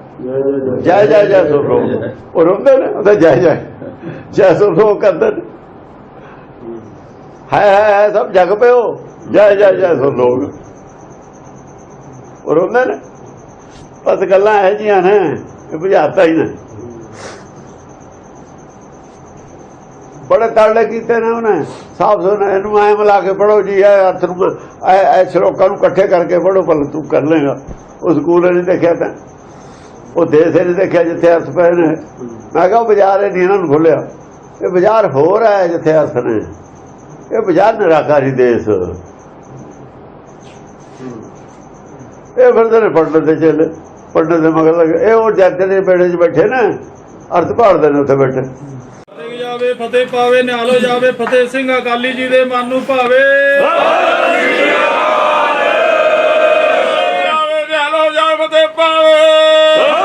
ਜੈ ਜੈ ਜੈ। ਸੁਣ ਲੋ ਉਹ ਰੋਂਦੇ ਨੇ ਉਹਦਾ ਜੈ ਜੈ। ਜੈ ਸੁਣ ਲੋ ਕਰਦੇ ਨੇ। ਹਾਏ ਹਾਏ ਸਭ ਜਗ ਪਿਓ ਜੈ ਜੈ ਜੈ ਸੁਣ ਲੋਗ ਉਹ ਰੋਂਦੇ ਨੇ। ਬਸ ਗੱਲਾਂ ਇਹ ਜੀਆਂ ਨੇ ਇਹ ਬੁਝਾਤਾ ਹੀ ਨੇ। ਬੜੇ ਤਰਲੇ ਕੀਤੇ ਨੇ ਉਹਨੇ। ਸਾਫ਼ ਸੁਣਾ ਇਹਨੂੰ ਐ ਮਿਲਾ ਕੇ ਪੜੋ ਜੀ, ਇਹ ਅਰਥ ਨੂੰ ਐ ਸ਼ਲੋਕਾਂ ਨੂੰ ਇਕੱਠੇ ਕਰਕੇ ਪੜੋ ਭਲ ਤੂੰ ਕਰ ਲੇਗਾ ਉਹ ਸਕੂਲ ਨਹੀਂ ਦੇਖਿਆ ਤਾਂ। ਉਹ ਦੇਸ਼ ਨਹੀਂ ਦੇਖਿਆ ਜਿੱਥੇ ਅਰਥ ਪਏ ਨੇ। ਮੈਂ ਕਿਹਾ ਉਹ ਬਾਜ਼ਾਰ ਇਹ ਨਹੀਂ ਇਹਨਾਂ ਨੂੰ ਖੋਲਿਆ। ਇਹ ਬਾਜ਼ਾਰ ਹੋਰ ਹੈ ਜਿੱਥੇ ਅਰਥ ਨੇ। ਇਹ ਬਾਜ਼ਾਰ ਨਿਰਾਕਾਰੀ ਦੇਸ਼। ਇਹ ਫਿਰਦੇ ਨੇ ਪੜਨ ਦੇ ਚੇਲੇ ਪੜਨ ਦੇ ਮਗਰ ਲੱਗ। ਇਹ ਉਹ ਜੱਟ ਦੇ ਬੇੜੇ 'ਚ ਬੈਠੇ ਨੇ ਅਰਥ ਭਾਲਦੇ ਨੇ ਉੱਥੇ ਬੈਠੇ।
ਜਾਵੇ ਫਤਿਹ ਪਾਵੇ ਨਿਹਾਲ ਹੋ ਜਾਵੇ ਫਤਿਹ ਸਿੰਘ ਅਕਾਲੀ ਜੀ ਦੇ ਮਨ ਨੂੰ ਭਾਵੇ। ਫਤਿਹ ਪਾਵੇ।